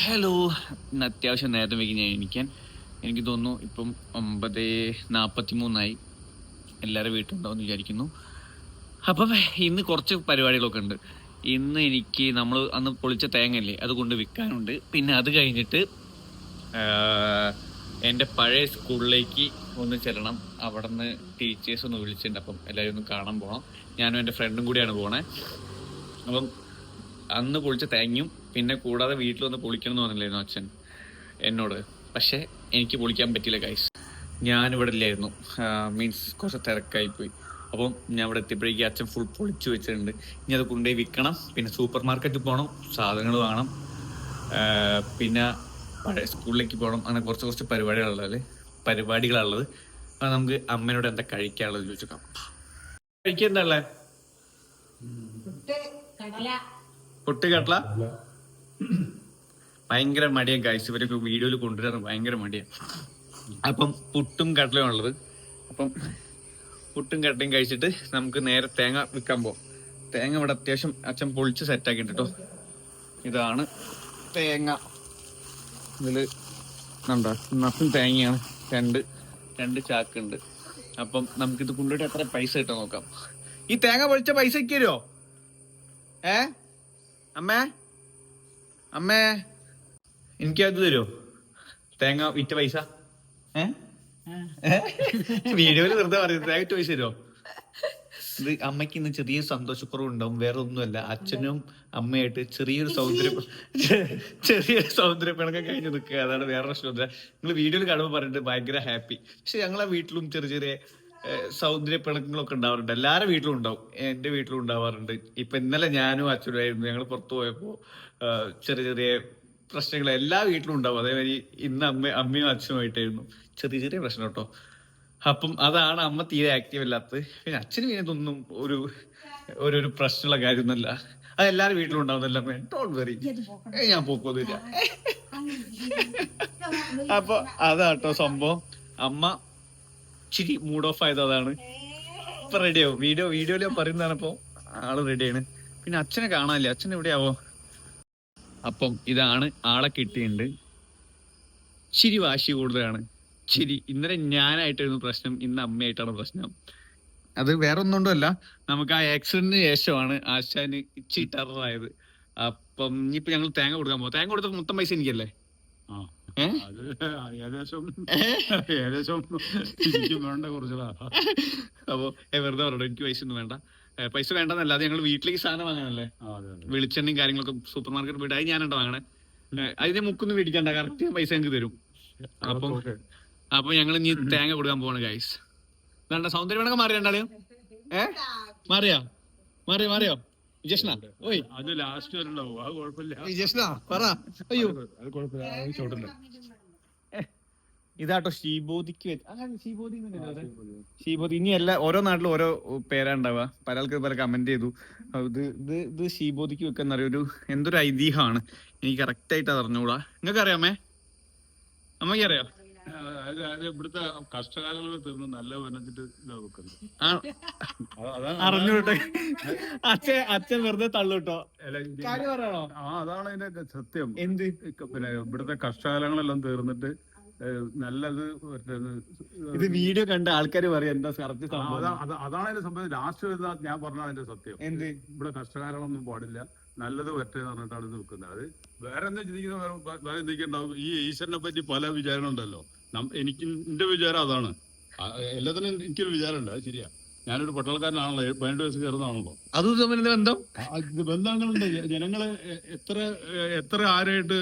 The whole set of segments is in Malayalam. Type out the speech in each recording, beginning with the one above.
ഹലോ ഇന്ന് അത്യാവശ്യം നേരത്തെ വൈകി ഞാൻ എണീക്കാൻ. എനിക്ക് തോന്നുന്നു ഇപ്പം ഒമ്പത് നാൽപ്പത്തി മൂന്നായി എല്ലാവരും വീട്ടിലുണ്ടാവും വിചാരിക്കുന്നു. അപ്പം ഇന്ന് കുറച്ച് പരിപാടികളൊക്കെ ഉണ്ട്. ഇന്ന് എനിക്ക് നമ്മൾ അന്ന് പൊളിച്ച തേങ്ങല്ലേ അത് കൊണ്ട് വിൽക്കാനുണ്ട് പിന്നെ അത് കഴിഞ്ഞിട്ട് എന്റെ പഴയ സ്കൂളിലേക്ക് ഒന്ന് ചെല്ലണം. അവിടെ നിന്ന് ടീച്ചേഴ്സ് ഒന്ന് വിളിച്ചിട്ടുണ്ട്. അപ്പം എല്ലാവരും ഒന്ന് കാണാൻ പോകണം ഞാനും എന്റെ ഫ്രണ്ടും കൂടിയാണ് പോണേ. അപ്പം അന്ന് പൊളിച്ച തേങ്ങയും പിന്നെ കൂടാതെ വീട്ടിൽ വന്ന് പൊളിക്കണം എന്ന് പറഞ്ഞില്ലായിരുന്നു അച്ഛൻ? എന്നോട്. പക്ഷേ എനിക്ക് പൊളിക്കാൻ പറ്റിയില്ല ഗൈസ് ഞാനിവിടെ ഇല്ലായിരുന്നു മീൻസ് കുറച്ച് തിരക്കായി പോയി അപ്പം ഞാൻ ഇവിടെ എത്തിയപ്പോഴേക്കും അച്ഛൻ ഫുൾ പൊളിച്ചു വെച്ചിട്ടുണ്ട്. ഇനി അത് കൊണ്ടുപോയി വിൽക്കണം. പിന്നെ സൂപ്പർ മാർക്കറ്റിൽ പോകണം. സാധനങ്ങൾ വാങ്ങണം. പിന്നെ പഴയ സ്കൂളിലേക്ക് പോകണം. അങ്ങനെ കുറച്ച് കുറച്ച് പരിപാടികളുള്ളത് പരിപാടികളുള്ളത് അപ്പം നമുക്ക് അമ്മേനോട് എന്താ കഴിക്കാനുള്ളത് ചോദിച്ചേക്കാം കഴിക്കാൻ എന്താ ഉള്ളത് കടല. പൊട്ട് കട്ട്ല ഭയങ്കര മടിയാണ് ഗൈസ് ഇവരൊക്കെ വീഡിയോയിൽ കൊണ്ടുവരാറ് ഭയങ്കര മടിയാണ് അപ്പം പുട്ടും കടലയും ഉള്ളത് അപ്പം പുട്ടും കടലയും കഴിച്ചിട്ട് നമുക്ക് നേരെ തേങ്ങ വിൽക്കാൻ പോവാം. തേങ്ങ ഇവിടെ അത്യാവശ്യം അച്ഛൻ പൊളിച്ച് സെറ്റാക്കി കേട്ടോ ഇതാണ് തേങ്ങ. ഇതിൽ നമ്മുടെ നത്തും തേങ്ങയാണ്. രണ്ട് രണ്ട് ചാക്കുണ്ട്. അപ്പം നമുക്കിത് കൊണ്ടുപോയിട്ട് എത്ര പൈസ കിട്ടാൻ നോക്കാം. ഈ തേങ്ങ പൊളിച്ച പൈസ തരുമോ ഏ? അമ്മേ? അമ്മേ എനിക്ക് അത് തരുമോ തേങ്ങ വിറ്റ പൈസ? ഏ? വീഡിയോയിൽ വെറുതെ പറയുന്നത് തേങ്ങ വിറ്റ പൈസ തരുമോ ഇത് അമ്മയ്ക്ക് ഇന്ന് ചെറിയ സന്തോഷക്കുറവുണ്ടാവും. വേറെ ഒന്നുമല്ല അച്ഛനും അമ്മയായിട്ട് ചെറിയൊരു സൗന്ദര്യം ചെറിയൊരു സൗന്ദര്യ പിണക്കം കഴിഞ്ഞ് നിൽക്കുക. അതാണ് വേറെ പ്രശ്നമില്ല നിങ്ങൾ വീഡിയോയിൽ കാണുമ്പോൾ പറഞ്ഞിട്ട് ഭയങ്കര ഹാപ്പി. പക്ഷെ ഞങ്ങളെ വീട്ടിലും ചെറിയ ചെറിയ സൗന്ദര്യ പിണക്കങ്ങളൊക്കെ ഉണ്ടാവാറുണ്ട്. എല്ലാവരുടെ വീട്ടിലും ഉണ്ടാവും. എന്റെ വീട്ടിലും ഉണ്ടാവാറുണ്ട്. ഇപ്പൊ ഇന്നലെ ഞാനും അച്ഛനുമായിരുന്നു ഞങ്ങൾ പുറത്തു പോയപ്പോ ഏഹ്, ചെറിയ ചെറിയ പ്രശ്നങ്ങൾ എല്ലാ വീട്ടിലും ഉണ്ടാവും. അതേമാതിരി ഇന്ന് അമ്മ അമ്മയും അച്ഛനുമായിട്ടായിരുന്നു ചെറിയ ചെറിയ പ്രശ്നം കേട്ടോ. അപ്പം അതാണ് അമ്മ തീരെ ആക്റ്റീവ് അല്ലാത്തത്. പിന്നെ അച്ഛന് പിന്നെ ഇതൊന്നും ഒരു ഒരു ഒരു പ്രശ്നമുള്ള കാര്യമൊന്നുമല്ല. അത് എല്ലാവരും വീട്ടിലും ഉണ്ടാവുന്നല്ല ഡോണ്ട് വെറി ഞാൻ പോക്കൊന്നുമില്ല. അപ്പൊ അതാട്ടോ സംഭവം. അമ്മ ഇച്ചിരി മൂഡ് ഓഫ് ആയത് അതാണ്. ഇപ്പൊ റെഡിയാവും വീഡിയോ വീഡിയോയിൽ പറയുന്നതാണ് ഇപ്പൊ ആൾ റെഡിയാണ് പിന്നെ അച്ഛനെ കാണാനില്ല? അച്ഛൻ എവിടെയാവോ? അപ്പം ഇതാണ് ആളെ കിട്ടിയിട്ടുണ്ട്. ചിരി വാശി കൂടുതലാണ്. ചിരി. ഇന്നലെ ഞാനായിട്ടായിരുന്നു പ്രശ്നം ഇന്ന് അമ്മയായിട്ടാണ് പ്രശ്നം. അത് വേറെ ഒന്നുകൊണ്ടല്ല നമുക്ക് ആ ആക്സിഡന്റിന് ശേഷമാണ് ആശാന് ഇച്ചി ടെററായത് അപ്പം ഇനിയിപ്പോ ഞങ്ങൾ തേങ്ങ കൊടുക്കാൻ പോകും തേങ്ങ കൊടുത്ത മൊത്തം പൈസ എനിക്കല്ലേ? അപ്പൊ വെറുതെ പറഞ്ഞു എനിക്ക് പൈസ ഒന്നും വേണ്ട. പൈസ വേണ്ടെന്നല്ല അത് ഞങ്ങൾ വീട്ടിലേക്ക് സാധനം വാങ്ങാനല്ലേ. വെളിച്ചെണ്ണയും കാര്യങ്ങളൊക്കെ സൂപ്പർ മാർക്കറ്റ് പോയിട്ട് അത് ഞാനുണ്ടോ വാങ്ങണേ അതിന് അതിന്റെ മുക്കൊന്നും മേടിക്കണ്ട കറക്റ്റ് പൈസ ഞങ്ങൾക്ക് തരും. അപ്പൊ. അപ്പൊ ഞങ്ങൾ ഇനി തേങ്ങ കൊടുക്കാൻ പോവാണ് ഗൈസ് വേണ്ട സൗന്ദര്യം വേണമെങ്കിൽ മാറി രണ്ടാളെയും ഏ? മാറിയോ? മാറിയോ മാറിയോ? വിജേഷ്ണ ഓയ്. അത് ലാസ്റ്റ് വരണ്ടാവും അത് കുഴപ്പമില്ല. വിജേഷ്ണ പറ. അയ്യോ. അത് കുഴപ്പമില്ല ചോട്ടല്ലേ. ഇതാട്ടോ ശ്രീബോധിക്ക് ശ്രീബോധി. ഇനി എല്ലാ ഓരോ നാട്ടിലും ഓരോ പേരാ ഉണ്ടാവുക പല ആൾക്കാർ പല കമന്റ് ചെയ്തു. ഇത് ഇത് ഇത് ശ്രീബോധിക്ക് വെക്കുന്ന ഒരു എന്തൊരു ഐതിഹ്യമാണ്. എനിക്ക് കറക്റ്റ് ആയിട്ട് അത് അറിഞ്ഞുകൂടാ നിങ്ങൾക്ക് അറിയാമേ അമ്മയ്ക്ക് അറിയോ ഇവിടുത്തെ കഷ്ടകാലങ്ങൾ തീർന്ന് നല്ല അറിഞ്ഞൂട്ടെ അച്ഛൻ അച്ഛൻ വെറുതെ തള്ളൂട്ടോ ആ അതാണ് അതിന്റെ സത്യം. എന്ത്? പിന്നെ ഇവിടുത്തെ കഷ്ടകാലങ്ങളെല്ലാം തീർന്നിട്ട് നല്ലത് ഇത് വീഡിയോ കണ്ട ആൾക്കാർ പറയും എന്താ കറക്റ്റ് അതാണ് അതിന്റെ സംഭവം. ലാസ്റ്റ് വരുന്ന ഞാൻ പറഞ്ഞ അതിന്റെ സത്യം. എന്ത്? ഇവിടെ കഷ്ടകാലമൊന്നും പാടില്ല. നല്ലത് പറ്റേ പറഞ്ഞിട്ടാണ് ഇത് നിൽക്കുന്നത്. അത് വേറെ എന്താ ചിന്തിക്കുന്ന വേറെ എന്തൊക്കെയുണ്ടാവും ഈ ഈശ്വരനെ പറ്റി പല വിചാരം ഉണ്ടല്ലോ. എനിക്ക് എന്റെ വിചാരം അതാണ്. എല്ലാത്തിനും എനിക്കൊരു വിചാരമുണ്ട്. അത് ശരിയാ. ഞാനൊരു പട്ടാളക്കാരനാണല്ലോ. പതിനെട്ട് വയസ്സ് കയറുന്നതാണല്ലോ അത് തമ്മിൽ ബന്ധം? ബന്ധങ്ങളുണ്ട്. ജനങ്ങൾ എത്ര എത്ര ആരായിട്ട്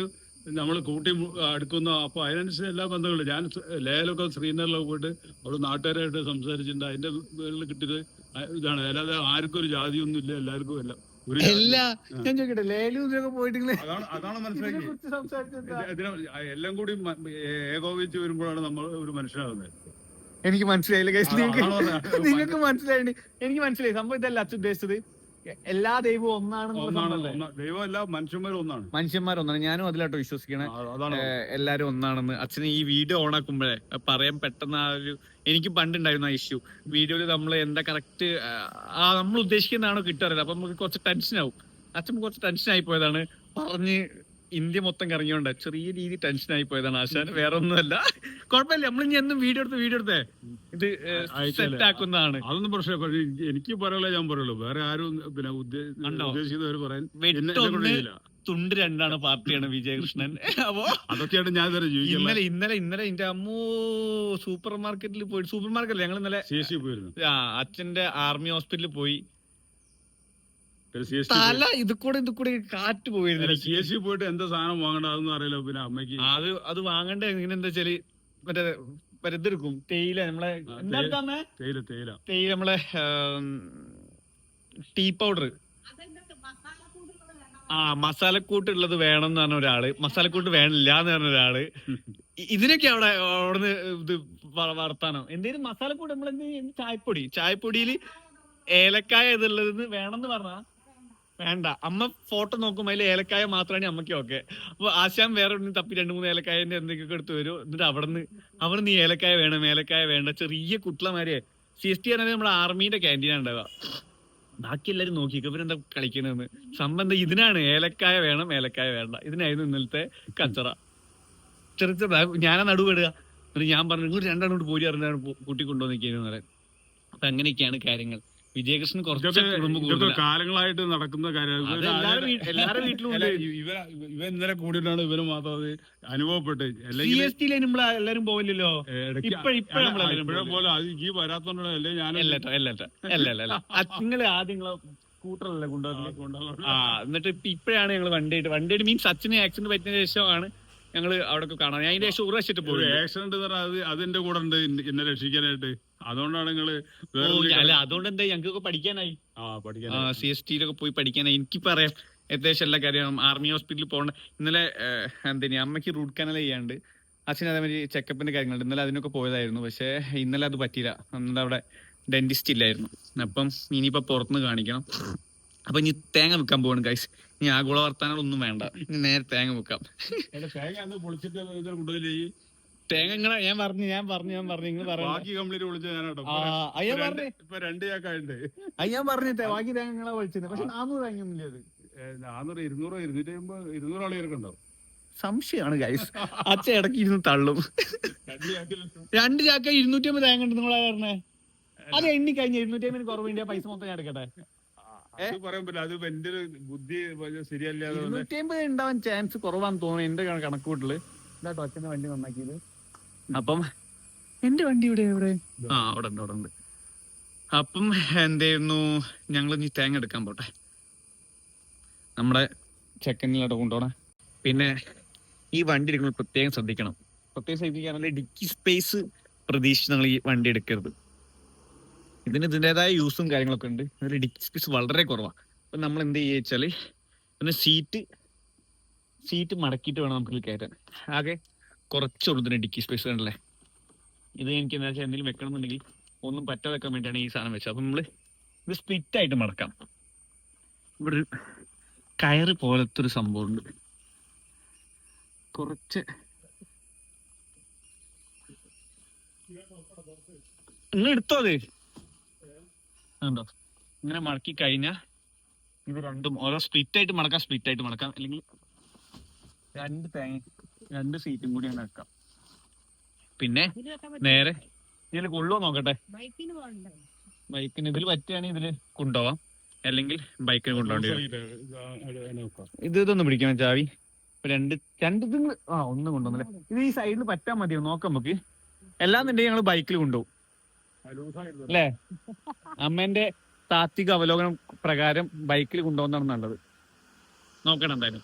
നമ്മൾ കൂട്ടി അടുക്കുന്ന അപ്പൊ അതിനനുസരിച്ച് എല്ലാ ബന്ധങ്ങളും. ഞാൻ ലേലൊക്കെ ശ്രീനഗറിലൊക്കെ പോയിട്ട് അവിടെ നാട്ടുകാരായിട്ട് സംസാരിച്ചിട്ടുണ്ട്. അതിന്റെ മേളിൽ കിട്ടിയത് ഇതാണ്. അല്ലാതെ ആർക്കും ഒരു ജാതിയൊന്നും ഇല്ല എല്ലാവർക്കും എല്ലാം. ഒരു ഞാൻ ചോദിക്കട്ടെ അതാണ് മനസ്സിലാക്കി എല്ലാം കൂടി ഏകോപിച്ച് വരുമ്പോഴാണ് നമ്മൾ ഒരു മനുഷ്യനാകുന്നത്. എനിക്ക് മനസ്സിലായില്ല. നിങ്ങൾക്ക് നിങ്ങൾക്ക് മനസ്സിലായി എനിക്ക് മനസ്സിലായി. സംഭവം ഇതല്ല അച്ഛൻ ഉദ്ദേശിച്ചത്. എല്ലാ ദൈവവും ഒന്നാണെന്നുള്ള ഒന്നാണ് എല്ലാ മനുഷ്യന്മാരും ഒന്നാണ്. മനുഷ്യന്മാർ ഒന്നാണ് ഞാനും അതിലാട്ടോ വിശ്വസിക്കണേ. എല്ലാരും ഒന്നാണെന്ന്. അച്ഛന് ഈ വീഡിയോ ഓൺ ആക്കുമ്പോഴേ പറയാൻ പെട്ടെന്ന് ആ ഒരു എനിക്ക് പണ്ടുണ്ടായിരുന്നു ആ ഇഷ്യൂ വീഡിയോയിൽ നമ്മൾ എന്താ കറക്റ്റ് ആ നമ്മൾ ഉദ്ദേശിക്കുന്നതാണോ കിട്ടാറില്ല. അപ്പൊ നമുക്ക് കുറച്ച് ടെൻഷൻ ആവും. അച്ഛൻ കുറച്ച് ടെൻഷൻ ആയി പോയതാണ്. പറഞ്ഞ് ഇന്ത്യ മൊത്തം കറങ്ങിയോണ്ട് ചെറിയ രീതി ടെൻഷൻ ആയി പോയതാണ്. ആശാൻ വേറെ ഒന്നുമല്ല കുഴപ്പമില്ല. നമ്മൾ ഇനി എന്നും വീഡിയോ എടുത്ത് വീഡിയോ എടുത്തേ. ഇത് സെറ്റ് ആക്കുന്നതാണ്. അതൊന്നും പ്രശ്നം പക്ഷേ എനിക്ക് പറയാനുള്ള ഞാൻ പറയുള്ളൂ. വേറെ ആരും പിന്നെ? ഉദ്ദേശിക്കുന്നവർ പറയാൻ. തുണ്ട് രണ്ടാണ് പാർട്ടിയാണ് വിജയകൃഷ്ണൻ. അപ്പോ അതൊക്കെയാണ് ഞാൻ ഇന്നലെ ഇന്നലെ ഇന്നലെ എന്റെ അമ്മൂ സൂപ്പർ മാർക്കറ്റിൽ പോയി. സൂപ്പർ മാർക്കറ്റിൽ ഞങ്ങൾ ഇന്നലെ ആ അച്ഛന്റെ ആർമി ഹോസ്പിറ്റലിൽ പോയി. തല ഇത് കൂടെ ഇത് കൂടെ കാറ്റ് പോയിരുന്നു. സി എസ് സി പോയിട്ട് എന്താ സാധനം വാങ്ങണ്ട അതൊന്നും അറിയില്ല. പിന്നെ അമ്മയ്ക്ക് അത് അത് വാങ്ങണ്ട? ഇങ്ങനെ എന്താ വെച്ചാൽ മറ്റേ മറ്റേ തേയില നമ്മളെ തേയില. തേയില തേയില. നമ്മളെ ടീ പൗഡർ. ആ മസാലക്കൂട്ട് ഉള്ളത് വേണം എന്ന് പറഞ്ഞ ഒരാൾ. മസാലക്കൂട്ട് വേണില്ല എന്ന് പറഞ്ഞ ഒരാൾ. ഇതിനൊക്കെ അവിടെ അവിടുന്ന് ഇത് വർത്താനം എന്തേലും മസാലക്കൂട്ട് നമ്മൾ എന്ത് ചായപ്പൊടി? ചായപ്പൊടിയിൽ ഏലക്കായ ഇതുള്ളത് വേണമെന്ന് പറഞ്ഞാ വേണ്ട. അമ്മ ഫോട്ടോ നോക്കുമ്പോൾ അതിൽ ഏലക്കായ മാത്രമാണ് അമ്മയ്ക്ക് ഓക്കെ അപ്പൊ ആശാൻ വേറെ ഒന്നും തപ്പി രണ്ട് മൂന്ന് ഏലക്കായന്റെ എന്തൊക്കെയൊക്കെ എടുത്ത് വരും. എന്നിട്ട് അവിടുന്ന് അവിടെ നീ ഏലക്കായ വേണം ഏലക്കായ വേണ്ട. ചെറിയ കുട്ടിലമാരെ സി എസ് ടി പറഞ്ഞാൽ നമ്മുടെ ആർമീന്റെ ക്യാന്റീനാണ് ഉണ്ടാവുക ബാക്കി എല്ലാവരും നോക്കി ഇവരെന്താ കളിക്കണമെന്ന് സംബന്ധം ഇതിനാണ്. ഏലക്കായ വേണം ഏലക്കായ വേണ്ട. ഇതിനായിരുന്നു ഇന്നലത്തെ കച്ചറ. ചെറിയ ചെറുതാ ഞാനാ നടുവിടുക എന്നിട്ട് ഞാൻ പറഞ്ഞു നിങ്ങൾ രണ്ടാമത് പോരി അറിഞ്ഞാണ് കൂട്ടിക്കൊണ്ടുവന്നിരിക്കുന്നത് അപ്പൊ അങ്ങനെയൊക്കെയാണ് കാര്യങ്ങൾ. വിജയകൃഷ്ണൻ കുറച്ച് ഇതൊക്കെ കുടുംബം ഇതൊക്കെ കൂടുതലാ. കാലങ്ങളായിട്ട് നടക്കുന്ന കാര്യമാണ് അത് എല്ലാവരുടെ വീ- എല്ലാവരുടെ വീട്ടിലും ഉണ്ട് ഇവ ഇവ ഇന്നലെ കൂടിയിട്ടാണ് ഇവർ മാത്രം അത് അനുഭവപ്പെട്ട് സി അല്ലെങ്കിൽ എസ് ടിയിലെ നമ്മൾ എല്ലാരും പോവില്ലല്ലോ ഇടയ്ക്ക് ഇപ്പഴ് ഇപ്പഴ് അല്ല, ഇപ്പഴേ പോലെ. പോലെ അത് ഈ വരാത്തോണ്ടാണ് അല്ലേ ഞാൻ അല്ലട്ടോ അല്ലട്ടോ അല്ല അല്ല അല്ല നിങ്ങൾ ആദ്യം നിങ്ങളെ സ്കൂട്ടറല്ലേ കൊണ്ടുവന്നത്? ആ എന്നിട്ട് ഇപ്പൊ ഇപ്പഴാണ് ഞങ്ങൾ വണ്ടിയായിട്ട് വണ്ടിയായിട്ട് മീൻസ് അച്ഛന് ആക്സിഡന്റ് പറ്റിയ ശേഷമാണ് ഞങ്ങൾ അവിടെ കാണാൻ ഞാൻ അതിന്റെ ശേഷം ഒരു വെച്ചിട്ട് പോയി ആക്സിഡന്റ് അത് അതിന്റെ കൂടെ ഉണ്ട് എന്നെ- രക്ഷിക്കാനായിട്ട്. അതുകൊണ്ടാണ് നിങ്ങൾ അല്ല അതുകൊണ്ട് എന്താ ഞങ്ങൾക്കൊക്കെ പഠിക്കാനായി? സി എസ് ടിയിലൊക്കെ പോയി പഠിക്കാനായി. എനിക്ക് പറയാം ഏകദേശം എല്ലാ കാര്യം ആർമി ഹോസ്പിറ്റലിൽ പോകണ്ട ഇന്നലെ എന്തിനാ അമ്മയ്ക്ക് റൂട്ട് കനൽ ചെയ്യാണ്ട് അച്ഛൻ അതേമാതിരി ചെക്കപ്പിന്റെ കാര്യങ്ങളുണ്ട്. ഇന്നലെ അതിനൊക്കെ പോയതായിരുന്നു. പക്ഷേ ഇന്നലെ അത് പറ്റിയില്ല. അവിടെ ഡെന്റിസ്റ്റ് ഇല്ലായിരുന്നു. അപ്പം ഇനിയിപ്പോ പുറത്തുനിന്ന് കാണിക്കണം. അപ്പൊ ഇനി തേങ്ങ വെക്കാൻ പോകണം കൈസ് ഇനി ആഗോള വർത്താനങ്ങളൊന്നും വേണ്ട. ഇനി നേരെ തേങ്ങ വെക്കാം. തേങ്ങ ഇങ്ങനെ ഞാൻ പറഞ്ഞു ഞാൻ പറഞ്ഞു ഞാൻ പറഞ്ഞു നിങ്ങൾ പറഞ്ഞു ബാക്കി കംപ്ലീറ്റ് വിളിച്ച ഞാൻ ആ അയ്യാ പറഞ്ഞു. ഇപ്പൊ രണ്ട് ചാക്കായിട്ട് അയ്യാ പറഞ്ഞു ബാക്കി തേങ്ങ നിങ്ങളെ വിളിച്ചത് പക്ഷെ നാനൂറ് തേങ്ങ ഒന്നുമില്ല അത്? നാന്നൂറ് ഇരുന്നൂറ് ഇരുന്നൂറ്റി അമ്പത് ഇരുന്നൂറ് ആളുകൾക്ക് ഉണ്ടാവും. സംശയമാണ് ഗൈസ് അച്ഛ ഇടയ്ക്ക് ഇരുന്ന് തള്ളും. രണ്ട് ചാക്ക ഇരുന്നൂറ്റി അമ്പത് തേങ്ങ ഉണ്ട്. നിങ്ങളാ പറഞ്ഞേ അത് എണ്ണി കഴിഞ്ഞ ഇരുന്നൂറ്റി അമ്പതിന് കുറവ് പൈസ മൊത്തം ഞാൻ എടുക്കട്ടെ. അത് പറയാൻ പറ്റില്ല അത് എന്റെ ബുദ്ധി ശരിയല്ലാതെ ഇരുന്നൂറ്റി അമ്പത് ഉണ്ടാവാൻ ചാൻസ് കുറവാന്ന് തോന്നുന്നു എന്റെ കണക്ക് കൂട്ടിൽ. ഇതാട്ടോ അച്ഛന്റെ വണ്ടി നന്നാക്കിയത്. അപ്പം എന്റെ വണ്ടി ഇവിടെ എവിടെ? ആ അവിടെ ഉണ്ട് അവിടെ ഉണ്ട്. അപ്പം എന്തായിരുന്നു ഞങ്ങൾ ഇനി തേങ്ങ എടുക്കാൻ പോട്ടെ. നമ്മുടെ ചെക്കനിലോട്ട് കൊണ്ടുപോണേ. പിന്നെ ഈ വണ്ടി എടുക്കുമ്പോൾ പ്രത്യേകം ശ്രദ്ധിക്കണം. പ്രത്യേകം ശ്രദ്ധിക്കാനല്ലേ ഡിക്കി സ്പേസ് പ്രതീക്ഷിച്ച് നിങ്ങൾ ഈ വണ്ടി എടുക്കരുത്. ഇതിന് ഇതിന്റെതായ യൂസും കാര്യങ്ങളൊക്കെ ഉണ്ട്. അതിൽ ഡിസ്പീസ് വളരെ കുറവാണ് അപ്പം നമ്മൾ എന്ത് ചെയ്യുക വെച്ചാൽ പിന്നെ സീറ്റ് സീറ്റ് മടക്കിയിട്ട് വേണം നമുക്ക് കയറ്റാൻ. ആകെ കുറച്ചുള്ളൂ ഇതിന് ഡിക്കി സ്പേസ് കണ്ടല്ലേ? ഇത് എനിക്ക് എന്താ വെച്ചാൽ എന്തെങ്കിലും വെക്കണം എന്നുണ്ടെങ്കിൽ ഒന്നും പറ്റാതെ വെക്കാൻ വേണ്ടിയാണ് ഈ സാധനം വെച്ചത്. അപ്പം നമ്മൾ ഇത് സ്പ്ലിറ്റ് ആയിട്ട് മടക്കാം. ഇവിടെ ഒരു കയറ് പോലത്തെ ഒരു സംഭവം ഉണ്ട് കുറച്ച് നിങ്ങൾ എടുത്തോ അത്? ഉണ്ടോ ഇങ്ങനെ മടക്കി കഴിഞ്ഞാൽ ഇത് രണ്ടും ഓരോ സ്പ്ലിറ്റ് ആയിട്ട് മടക്കാം സ്പ്ലിറ്റ് ആയിട്ട് മടക്കാം. അല്ലെങ്കിൽ രണ്ട് തേങ്ങ രണ്ട് സീറ്റും കൂടി അങ്ങനെ വെക്കാം. പിന്നെ നേരെ ഇതിൽ കൊള്ളുവോ നോക്കട്ടെ? ബൈക്കിന് ഇതിൽ പറ്റുകയാണെങ്കിൽ ഇതിൽ കൊണ്ടുപോവാം. അല്ലെങ്കിൽ ബൈക്കിന് കൊണ്ടുപോകേണ്ടി വരും. ഇത് ഇതൊന്നും പിടിക്കണം ചാവി. ഇപ്പൊ രണ്ട് രണ്ട് ഇത് ആ ഒന്ന് കൊണ്ടുവന്നല്ലേ? ഇത് ഈ സൈഡിൽ പറ്റാൻ മതിയോ? നോക്കാം നമുക്ക്. എല്ലാം എന്നുണ്ടെങ്കിൽ ഞങ്ങൾ ബൈക്കിൽ കൊണ്ടുപോകും. അല്ലേ? അമ്മേന്റെ താത്വിക അവലോകനം പ്രകാരം ബൈക്കിൽ കൊണ്ടുപോകുന്നതാണ് നല്ലത്. നോക്കണം എന്തായാലും.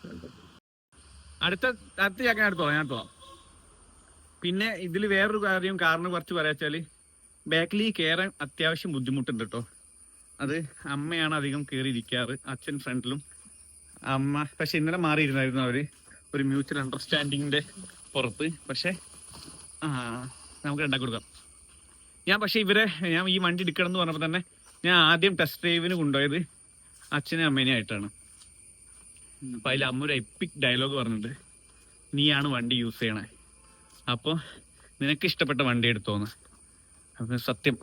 അടുത്ത അടുത്ത ചാക്കാൻ അടുത്തോ ഞാൻ എടുത്തോളാം. പിന്നെ ഇതിൽ വേറൊരു കാര്യം കാരണം കുറച്ച് പറയാച്ചാൽ ബാക്കിൽ കയറാൻ അത്യാവശ്യം ബുദ്ധിമുട്ടുണ്ട് കേട്ടോ അത് അമ്മയാണ് അധികം കയറി ഇരിക്കാറ് അച്ഛൻ ഫ്രണ്ടിലും. അമ്മ പക്ഷെ ഇന്നലെ മാറിയിരുന്നായിരുന്നു അവർ ഒരു മ്യൂച്വൽ അണ്ടർസ്റ്റാൻഡിങ്ങിന്റെ പുറത്ത്. പക്ഷെ ആ നമുക്ക് രണ്ടാക്കി കൊടുക്കാം. ഞാൻ പക്ഷേ ഇവരെ ഞാൻ ഈ വണ്ടി എടുക്കണം എന്ന് പറഞ്ഞപ്പോൾ തന്നെ ഞാൻ ആദ്യം ടെസ്റ്റ് ഡ്രൈവിന് കൊണ്ടുപോയത് അച്ഛനും അമ്മേനെ ആയിട്ടാണ്. അപ്പൊ അതിൽ അമ്മ ഒരു എപ്പിക് ഡയലോഗ് പറഞ്ഞിട്ട് നീയാണ് വണ്ടി യൂസ് ചെയ്യണേ. അപ്പോൾ നിനക്ക് ഇഷ്ടപ്പെട്ട വണ്ടി എടുത്തോന്ന് അപ്പം സത്യം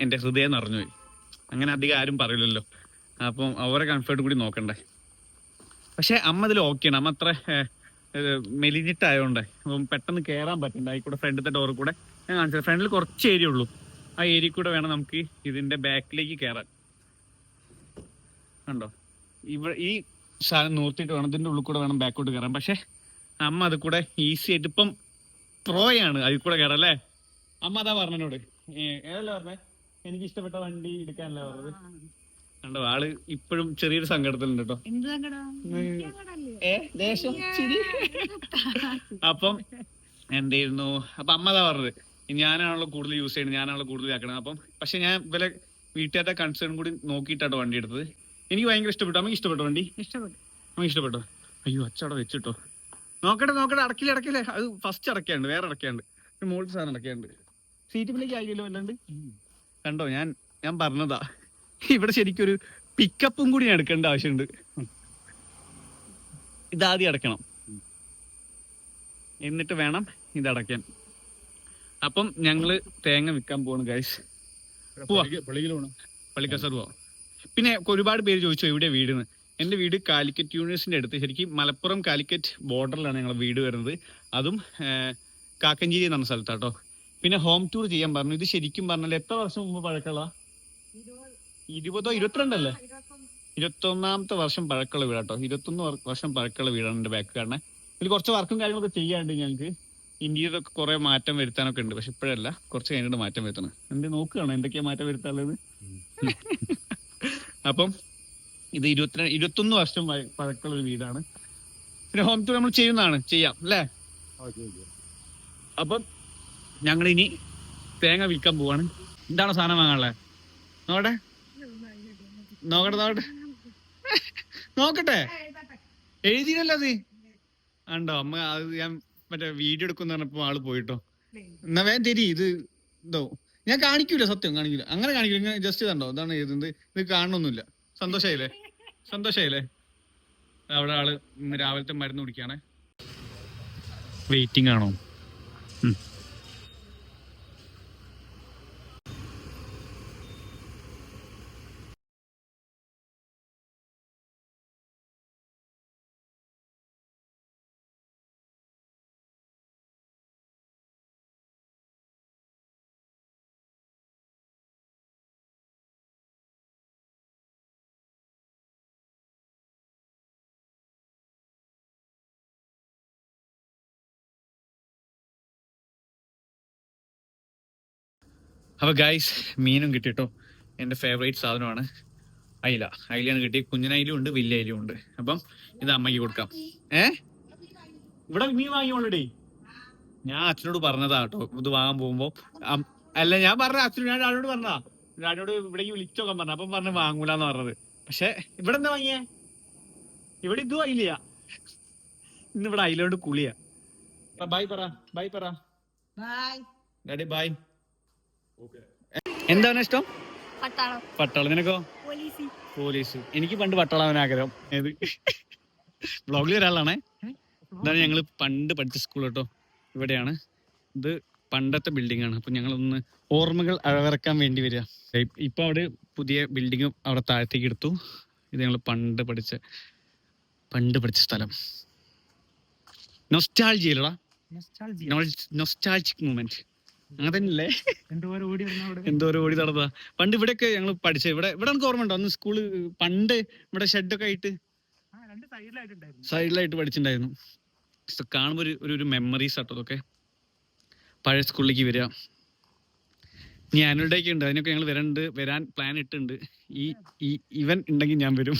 എന്റെ ഹൃദയം നിറഞ്ഞുപോയി. അങ്ങനെ അധികം ആരും പറയില്ലല്ലോ. അപ്പം അവരെ കംഫർട്ട് കൂടി നോക്കണ്ടേ. പക്ഷേ അമ്മ ഇതിൽ ഓക്കെയാണ് അമ്മ അത്ര മെലിഞ്ഞിട്ടായതുകൊണ്ട് പെട്ടെന്ന് കയറാൻ പറ്റണ്ട. അതിൽ കൂടെ ഫ്രണ്ടിലത്തെ ഡോറിൽ കൂടെ ഞാൻ കാണിച്ചത് ഫ്രണ്ടിൽ കുറച്ച് ഏരിയ ഉള്ളൂ. ആ ഏരിയ കൂടെ വേണം നമുക്ക് ഇതിന്റെ ബാക്കിലേക്ക് കയറാൻ കണ്ടോ? ഇവിടെ ഈ സാധനം നൂർത്തിയിട്ട് വേണം ഇതിന്റെ ഉള്ളിൽ കൂടെ വേണം ബാക്കോട്ട് കയറാൻ പക്ഷെ അമ്മ അത് കൂടെ ഈസി ആയിട്ട് ഇപ്പം പ്രോയാണ് അതിൽ കൂടെ കയറാം അല്ലേ? അമ്മ അതാ പറഞ്ഞോട് ഏതല്ലേ പറഞ്ഞേ? എനിക്ക് ഇഷ്ടപ്പെട്ട വണ്ടി എടുക്കാനല്ലേ പറഞ്ഞത്? കണ്ടോ ആൾ ഇപ്പോഴും ചെറിയൊരു സങ്കടത്തിലുണ്ട് കേട്ടോ. ദേഷ്യം അപ്പം എന്തായിരുന്നു അപ്പൊ അമ്മ അതാ പറഞ്ഞത്. ഞാനാണല്ലോ കൂടുതൽ യൂസ് ചെയ്യുന്നത് ഞാനാണല്ലോ കൂടുതൽ ആക്കണത് അപ്പം പക്ഷെ ഞാൻ ഇവരെ വീട്ടുകാരുടെ കൺസേൺ കൂടി നോക്കിയിട്ടാട്ടോ വണ്ടി എടുത്തത്. എനിക്ക് ഭയങ്കര ഇഷ്ടപ്പെട്ടു. അമ്മയ്ക്ക് ഇഷ്ടപ്പെട്ടോ വണ്ടി? ഇഷ്ടപ്പെട്ടു. അമ്മ ഇഷ്ടപ്പെട്ടു? അയ്യോ അച്ചവിടെ വെച്ചിട്ടോ. നോക്കട്ടെ നോക്കട്ടെ അടക്കില്ല അടക്കില്ല. അത് ഫസ്റ്റ് അടക്കാണ്ട് വേറെ അടക്കാണ്ട് മോളിൽ സാധനം അടക്കാണ്ട് സീറ്റ് പിന്നിലേക്ക് ആയില്ലോ അല്ലാണ്ട് കണ്ടോ ഞാൻ ഞാൻ പറഞ്ഞതാ. ഇവിടെ ശരിക്കും ഒരു പിക്കപ്പും കൂടി ഞാൻ എടുക്കേണ്ട ആവശ്യമുണ്ട്. ഇതാദ്യം അടക്കണം എന്നിട്ട് വേണം ഇത് അടയ്ക്കാൻ. അപ്പം ഞങ്ങൾ തേങ്ങ വിൽക്കാൻ പോവാണ് ഗൈസ് പള്ളിക്കസർ പോവാം. പിന്നെ ഒരുപാട് പേര് ചോദിച്ചു എവിടെ വീടെന്ന്? എന്റെ വീട് കാലിക്കറ്റ് യൂണിവേഴ്സിറ്റിന്റെ അടുത്ത്. ശരിക്കും മലപ്പുറം കാലിക്കറ്റ് ബോർഡറിലാണ് ഞങ്ങളുടെ വീട് വരുന്നത്. അതും കാക്കഞ്ചേരി എന്ന സ്ഥലത്താട്ടോ. പിന്നെ ഹോം ടൂർ ചെയ്യാൻ പറഞ്ഞു. ഇത് ശരിക്കും പറഞ്ഞാൽ എത്ര വർഷം മുമ്പ് പഴക്കമുള്ള ഇരുപതോ ഇരുപത്തിരണ്ടല്ലേ ഇരുപത്തൊന്നാമത്തെ വർഷം പഴക്കമുള്ള വീടാട്ടോ. ഇരുപത്തൊന്ന് വർ- വർഷം പഴക്കമുള്ള വീടാണ് എന്റെ ബാക്ക് കാരണം. ഇതിൽ കുറച്ച് വർക്കും കാര്യങ്ങളൊക്കെ ചെയ്യാണ്ട് ഞങ്ങൾക്ക്. ഇന്ത്യയിലൊക്കെ കുറെ മാറ്റം വരുത്താനൊക്കെ ഉണ്ട്. പക്ഷെ ഇപ്പോഴല്ല. കുറച്ച് കഴിഞ്ഞിട്ട് മാറ്റം വരുത്തണം. എന്ത് നോക്കുകയാണോ? എന്തൊക്കെയാ മാറ്റം വരുത്താനുള്ളത്? അപ്പം ഇത് ഇരുപത്തിരണ്ട് ഇരുപത്തൊന്ന് വർഷം പഴ- പഴക്കമുള്ള ഒരു വീടാണ്. പിന്നെ ഹോം ടൂർ നമ്മൾ ചെയ്യുന്നതാണ്. ചെയ്യാം. അല്ലേ? അപ്പം ഞങ്ങൾ ഇനി തേങ്ങ വിൽക്കാൻ പോവാണ്. എന്താണ് സാധനം വാങ്ങാനുള്ളത് നോക്കട്ടെ. നോക്കട്ടെ നോക്കട്ടെ. നോക്കട്ടെ. എഴുതിയില്ലല്ലോ അത്? ഉണ്ടോ അമ്മ അത് ഞാൻ മറ്റേ വീഡിയോ എടുക്കുന്ന പറഞ്ഞപ്പോ ആൾ പോയിട്ടോ. എന്നാ വേഗം തരി ഇത് ഇതോ. ഞാൻ കാണിക്കൂല സത്യം കാണിക്കൂല. അങ്ങനെ കാണിക്കൂല ഇങ്ങനെ ജസ്റ്റ് ഇതുണ്ടോ ഇതാണ് എഴുതുന്നത് ഇത് കാണണമൊന്നുമില്ല സന്തോഷായില്ലേ? സന്തോഷായില്ലേ? അവിടെ ആൾ രാവിലത്തെ മരുന്ന് കുടിക്കാണേ വെയിറ്റിംഗ് ആണോ? അപ്പൊ ഗൈസ് മീനും കിട്ടിട്ടോ. എന്റെ ഫേവറേറ്റ് സാധനമാണ് അയില. അയിലാണ് കിട്ടി കുഞ്ഞനയിലും ഉണ്ട് വലിയ അയിലും ഉണ്ട്. അപ്പം ഇത് അമ്മയ്ക്ക് കൊടുക്കാം. ഏ? ഇവിടെ മീൻ വാങ്ങിയോളൂടേ ഞാൻ അച്ഛനോട് പറഞ്ഞതാ കേട്ടോ. ഇത് വാങ്ങാൻ പോകുമ്പോ. അല്ല ഞാൻ പറഞ്ഞ അച്ഛനോട് ഞാൻ ഡാഡിനോട് പറഞ്ഞാ ഡാഡിനോട് ഇവിടേക്ക് വിളിച്ചോക്കാൻ പറഞ്ഞ അപ്പം പറഞ്ഞു വാങ്ങൂലെന്ന് പറഞ്ഞത്. പക്ഷെ ഇവിടെ എന്താ വാങ്ങിയേ? ഇവിടെ ഇതും അയിലയാ. ഇന്ന് ഇവിടെ അയിലോണ്ട് കുളിയാ. ബൈ പറ. ബൈ പറ. ബൈ ഡാഡി ബൈ എന്താണ് ഇഷ്ടം? പട്ടാളം. പട്ടാളം. നിനക്കോ? പോലീസ്. പോലീസ്. എനിക്ക് പണ്ട് പട്ടാളം ആഗ്രഹം. ഏത്? ബ്ലോഗിൽ ഒരാളാണേ ഇതാണ് ഞങ്ങൾ പണ്ട് പഠിച്ച സ്കൂൾ കേട്ടോ. ഇവിടെയാണ്. ഇത് പണ്ടത്തെ ബിൽഡിംഗ് ആണ്. അപ്പൊ ഞങ്ങളൊന്ന് ഓർമ്മകൾ അഴവിറക്കാൻ വേണ്ടി വരിക. ഇപ്പൊ അവിടെ പുതിയ ബിൽഡിംഗ് അവിടെ താഴത്തേക്ക് എടുത്തു. ഇത് ഞങ്ങൾ പണ്ട് പഠിച്ച പണ്ട് പഠിച്ച സ്ഥലം. നൊസ്റ്റാൾജി അല്ലടാ നൊസ്റ്റാൾജിക് മൂമെന്റ് അങ്ങനെ തന്നെയല്ലേ എന്തോരം ഓടി എന്തോരം ഓടി നടന്നതാ പണ്ട് ഇവിടെയൊക്കെ ഞങ്ങൾ പഠിച്ച. ഇവിടെ ഇവിടെ എനിക്ക് ഓർമ്മ ഉണ്ടോ? അന്ന് സ്കൂൾ പണ്ട് ഇവിടെ ഷെഡൊക്കെ ആയിട്ട് സൈഡിലായിട്ട് പഠിച്ചിട്ടുണ്ടായിരുന്നു. കാണുമ്പോ കാണുമ്പോൾ ഒരു ഒരു മെമ്മറീസ് ആട്ടോ അതൊക്കെ. പഴയ സ്കൂളിലേക്ക് വരിക ഇനി ആനുവൽ ഡേ ഒക്കെ ഉണ്ട്. അതിനൊക്കെ ഞങ്ങൾ വരണ്ട് വരാൻ പ്ലാൻ ഇട്ടുണ്ട് ഈ ഈ ഇവൻ ഉണ്ടെങ്കിൽ ഞാൻ വരും.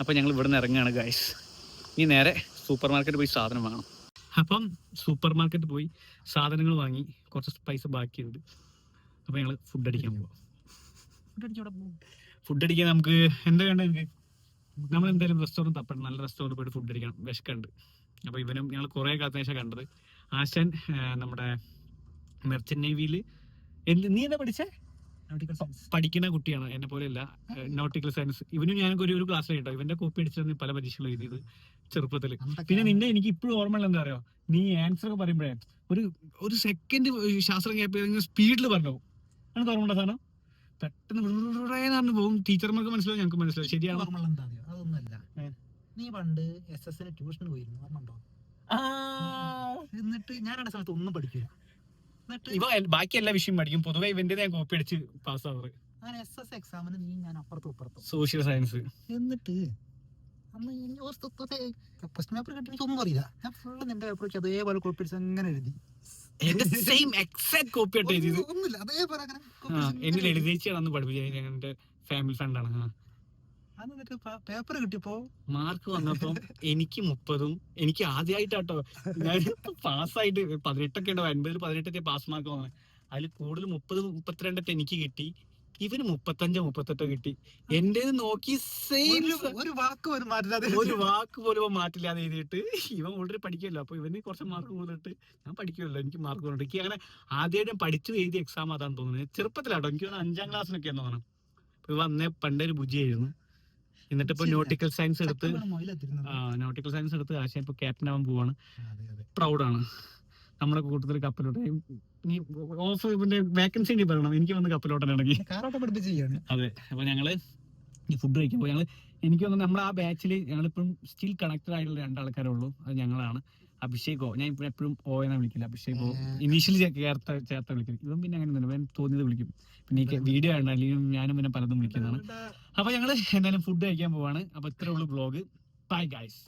അപ്പൊ ഞങ്ങൾ ഇവിടെ നിന്ന് ഇറങ്ങുകയാണ് ഗൈസ് ഇനി നേരെ സൂപ്പർ മാർക്കറ്റ് പോയി സാധനം വാങ്ങണം. അപ്പം സൂപ്പർ മാർക്കറ്റ് പോയി സാധനങ്ങൾ വാങ്ങി. കുറച്ച് പൈസ ബാക്കിയുണ്ട്. അപ്പൊ ഞങ്ങൾ ഫുഡ് അടിക്കാൻ പോവാം. ഫുഡ് അടിക്കാൻ നമുക്ക് എന്താ വേണ്ടത് എനിക്ക് നമ്മൾ എന്തായാലും റെസ്റ്റോറന്റ് തപ്പണം. നല്ല റെസ്റ്റോറന്റ് പോയിട്ട് ഫുഡ് അടിക്കണം. വിശക്കുണ്ട്. അപ്പൊ ഇവനും ഞങ്ങൾ കുറെ കാലത്തിന് ശേഷം കണ്ടത്. ആശാൻ നമ്മുടെ മെർച്ചന്റ് നേവിയിൽ നീ എന്താ പഠിച്ചേ? പഠിക്കുന്ന കുട്ടിയാണ്. എന്നെ പോലെയല്ല നോട്ടിക്കൽ സയൻസ് ഇവനും ഞാനൊക്കെ ഒരു ഒരു ക്ലാസ് കേട്ടോ ഇവന്റെ കോപ്പി അടിച്ചിരുന്നു പല പരീക്ഷകളും എഴുതിയത്. ചെറുപ്പത്തിൽ. പിന്നെ നിന്നെ എനിക്ക് ഇപ്പോഴും ഓർമ്മയുള്ള എന്താ അറിയോ? നീ ആൻസർ ഒക്കെ പറയുമ്പോഴേ ഒരു ഒരു സെക്കൻഡ് ശാസ്ത്രം കേൾപ്പിക്കുന്ന സ്പീഡിൽ പറഞ്ഞു എനിക്ക് ഓർമ്മ സാധനം? പെട്ടെന്ന് പറഞ്ഞു പോകും. ടീച്ചർമാർക്ക് മനസ്സിലാവും ഞങ്ങൾക്ക് മനസ്സിലാവും. ശരിയാണ്? ഓർമ്മയുള്ള എന്താ അറിയോ? അതൊന്നുമല്ല. നീ പണ്ട് എസ് എസ് ട്യൂഷന് പോയിരുന്നു. ഓർമ്മണ്ടോ എന്നിട്ട് ഞാൻ ആ സമയത്ത് ഒന്നും പഠിക്കില്ല ഇവ ബാക്കി എല്ലാ വിഷയം പഠിക്കും. പൊതുവെ ഇവന്റെ ഞാൻ കോപ്പി അടിച്ച് പാസ്സാവാറ് എക്സാമിന് നീ ഞാൻ അപ്പുറത്തും ഇപ്പുറത്തും. സോഷ്യൽ സയൻസ് എന്നിട്ട് അന്ന് ഇനി ഒരു ക്വസ്റ്റ്യൻ പേപ്പർ കിട്ടി എനിക്കൊന്നും അറിയില്ല. ഞാൻ ഫുള്ള് നിന്റെ പേപ്പർ വെച്ച് അതേപോലെ കോപ്പി അടിച്ച് അങ്ങനെ എഴുതി. സെയിം എക്സാക്ട് കോപ്പി ആയിട്ട് എഴുതിയത് ഒന്നും- ഒന്നുമില്ല അതേപോലെ അങ്ങനെ. എഴുതിച്ചാണ് പഠിപ്പിച്ചത് ഞങ്ങളുടെ ഫാമിലി എന്നിട്ട് പേപ്പർ കിട്ടിയപ്പോ മാർക്ക് വന്നപ്പോ എനിക്ക് മുപ്പതും എനിക്ക് ആദ്യമായിട്ടാട്ടോ ഞാൻ പാസ്സായിട്ട് പതിനെട്ടൊക്കെ ഉണ്ടാവും അൻപതിൽ പതിനെട്ടൊക്കെ പാസ് മാർക്ക് വന്നത് അതിൽ കൂടുതൽ മുപ്പത് മുപ്പത്തിരണ്ടൊക്കെ എനിക്ക് കിട്ടി. ഇവന് മുപ്പത്തഞ്ചോ മുപ്പത്തെട്ടോ കിട്ടി. എന്റെ നോക്കി സെയിം ഒരു- വാക്ക് പോലും മാറ്റില്ലാതെ ഒരു വാക്ക് പോലും മാറ്റില്ലാതെ എഴുതിയിട്ട്. ഇവൻ ഓൾറെഡി പഠിക്കുമല്ലോ അപ്പൊ ഇവന് കുറച്ച് മാർക്ക് കൂടുതലിട്ട് ഞാൻ പഠിക്കുമല്ലോ എനിക്ക് മാർക്ക് കൂടുതൽ എനിക്ക് അങ്ങനെ ആദ്യമായിട്ട് പഠിച്ചു എഴുതിയ എക്സാം അതാണ് തോന്നുന്നത് ചെറുപ്പത്തിലാട്ടോ. എനിക്ക് തോന്നുന്നു അഞ്ചാം ഒക്കെ തോന്നണം അപ്പൊ ഇവ അന്നേ പണ്ടൊരു ബുജിയായിരുന്നു എന്നിട്ട് ഇപ്പൊ നോട്ടിക്കൽ സയൻസ് എടുത്ത് നോട്ടിക്കൽ സയൻസ് എടുത്ത് ആശയം ഇപ്പൊ ക്യാപ്റ്റൻ ആവാൻ പോവാണ്. പ്രൗഡാണ് നമ്മുടെ കൂട്ടത്തിൽ കപ്പലോട്ട്. നീ ഓഫ് ഇതിന്റെ വേക്കൻസി ഉണ്ടെങ്കിൽ പറയണം. എനിക്ക് വന്ന് കപ്പലോട്ടനാണെങ്കിൽ കാറോട്ടം പഠിപ്പിച്ച് ചെയ്യാണ്. അതെ. അപ്പൊ ഞങ്ങൾ ഈ ഫുഡ് കഴിക്കാൻ പോയി ഞങ്ങൾ എനിക്ക് തോന്നുന്നു നമ്മുടെ ആ ബാച്ചിൽ ഞങ്ങളിപ്പം സ്റ്റിൽ കണക്റ്റഡ് ആയിട്ടുള്ള രണ്ടാൾക്കാരേ ഉള്ളൂ. അത് ഞങ്ങളാണ്. അഭിഷേകോ. ഞാൻ ഇപ്പൊ എപ്പോഴും ഓ എന്നാ വിളിക്കില്ല അഭിഷേകോ ഇനീഷ്യലി ചേർത്ത ചേർത്ത വിളിക്കും ഇവൻ പിന്നെ അങ്ങനെ ഒന്നുമില്ല. ഇവൻ തോന്നിയത് വിളിക്കും. പിന്നെ ഈ വീഡിയോ ആണ് അല്ലെങ്കിൽ ഞാനും പിന്നെ പലതും വിളിക്കുന്നതാണ്. അപ്പൊ ഞങ്ങൾ എന്തായാലും ഫുഡ് കഴിക്കാൻ പോവാണ്. അപ്പൊ ഇത്രേ ഉള്ളൂ ബ്ലോഗ് ബൈ ഗൈസ്